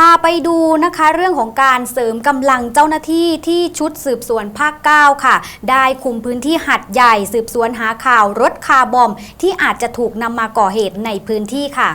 พาไปดูนะคะเรื่องของการเสริมกำลังเจ้าหน้าที่ที่ชุดสืบสวนภาค 9 ค่ะ ได้คุมพื้นที่หัดใหญ่สืบสวนหาข่าวรถคาร์บอม ที่อาจจะถูกนำมาก่อเหตุในพื้นที่ค่ะ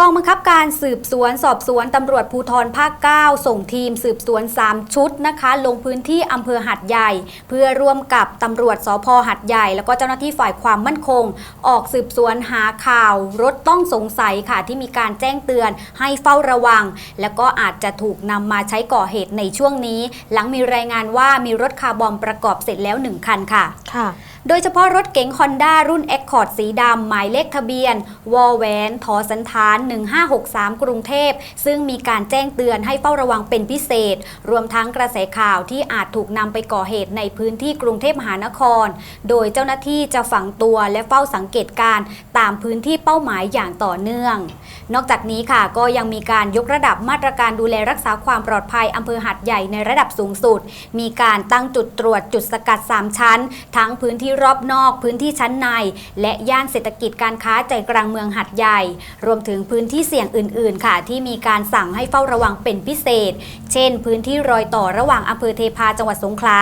กองบังคับการสืบสวนสอบสวนตำรวจภูธรภาค 9 ส่งทีมสืบสวน 3 ชุดนะคะ ลงพื้นที่อำเภอหัดใหญ่ เพื่อร่วมกับตำรวจสพหัดใหญ่ แล้วก็เจ้าหน้าที่ฝ่ายความมั่นคง ออกสืบสวนหาข่าว รถต้องสงสัยค่ะที่มีการแจ้งเตือนให้เฝ้าระวัง แล้วก็อาจจะถูกนำมาใช้ก่อเหตุในช่วงนี้ หลังมีรายงานว่ามีรถคาร์บอมประกอบเสร็จแล้ว 1 คันค่ะค่ะ โดยเฉพาะรถเก๋ง Honda รุ่น Accord สีดำหมายเลขทะเบียน วอแหวนทอสันฐาน 1563 กรุงเทพ ซึ่งมีการแจ้งเตือนให้เฝ้าระวังเป็นพิเศษ รวมทั้งกระแสข่าวที่อาจถูกนำไปก่อเหตุในพื้นที่กรุงเทพมหานคร โดยเจ้าหน้าที่จะฝังตัวและเฝ้าสังเกตการณ์ตามพื้นที่เป้าหมายอย่างต่อเนื่อง นอกจากนี้ค่ะก็ยังมีการยกระดับมาตรการดูแลรักษาความปลอดภัยอำเภอหัดใหญ่ในระดับสูงสุด มีการตั้งจุดตรวจจุดสกัด 3 ชั้น ทั้งพื้นที่รอบนอกพื้นที่ชั้นใน และย่านเศรษฐกิจการค้าใจกลางเมืองหัดใหญ่ รวมถึงพื้นที่เสี่ยงอื่น ๆ ค่ะ ที่มีการสั่งให้เฝ้าระวังเป็นพิเศษ เช่น พื้นที่รอยต่อระหว่างอำเภอเทพาจังหวัดสงขลา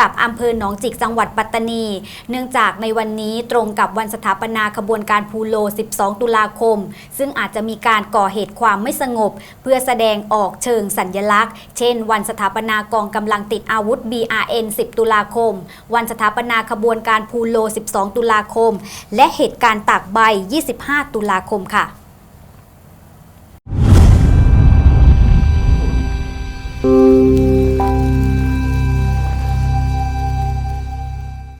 กับอำเภอหนองจิกจังหวัดปัตตานี เนื่องจากในวันนี้ตรงกับวันสถาปนาขบวนการพูโล 12 ตุลาคม ซึ่งอาจจะมีการก่อเหตุความไม่สงบ เพื่อแสดงออกเชิงสัญญลักษณ์ เช่น วันสถาปนากองกำลังติดอาวุธ BRN 10 ตุลาคม วันสถาปนาขบวนการการพูโล 12 ตุลาคม และเหตุการณ์ตากใบ 25 ตุลาคมค่ะ